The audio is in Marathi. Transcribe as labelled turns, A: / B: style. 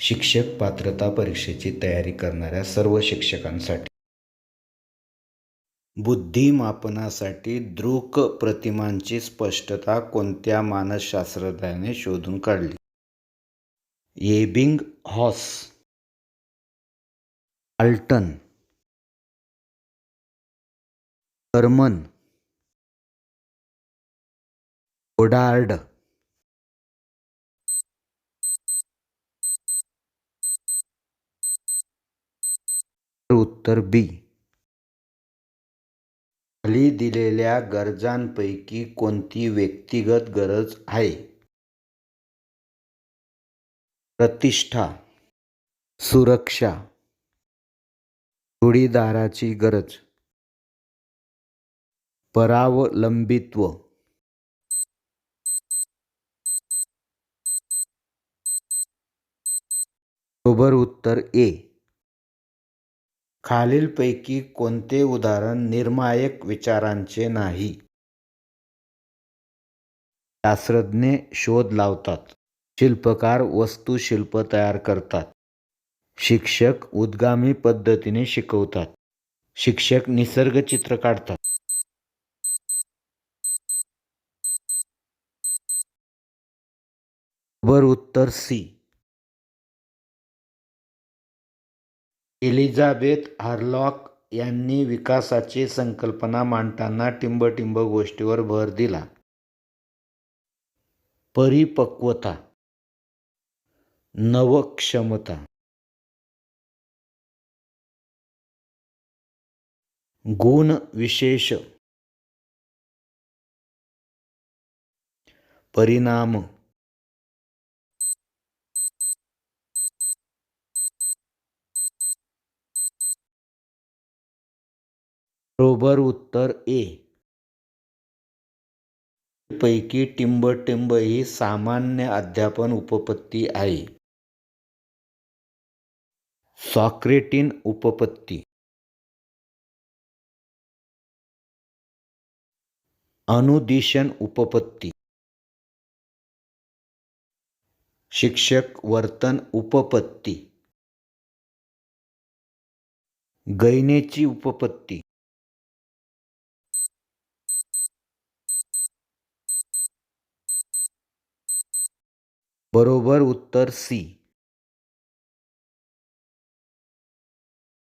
A: शिक्षक पात्रता परीक्षेची तयारी करणाऱ्या सर्व शिक्षकांसाठी. बुद्धिमापनासाठी दृक प्रतिमांची स्पष्टता कोणत्या मानसशास्त्रज्ञाने शोधून काढली? येबिंग हॉस आल्टन कर्मन ओडार्ड उत्तर बी. खाली दिलेल्या गरजांपैकी कोणती व्यक्तिगत गरज आहे? प्रतिष्ठा सुरक्षा जोडीदाराची गरज परावलंबित्व बरोबर उत्तर ए. खालीलपैकी कोणते उदाहरण निर्णायक विचारांचे नाही? शास्त्रज्ञ शोध लावतात. शिल्पकार वास्तुशिल्प तयार करतात. शिक्षक उद्गामी पद्धतीने शिकवतात. शिक्षक निसर्ग चित्र काढतात. बरोबर उत्तर सी. एलिझाबेथ हार्लॉक यांनी विकासाची संकल्पना मांडताना टिंबटिंब गोष्टीवर भर दिला. परिपक्वता नवक्षमता गुण विशेष परिणाम बरोबर उत्तर ए. पैकी टिंबटिंब ही सामान्य अध्यापन उपपत्ती आहे. सॉक्रेटिन उपपत्ती. अनुदिशन उपपत्ती. शिक्षक वर्तन उपपत्ती. गैनेची उपपत्ती. बरोबर उत्तर सी.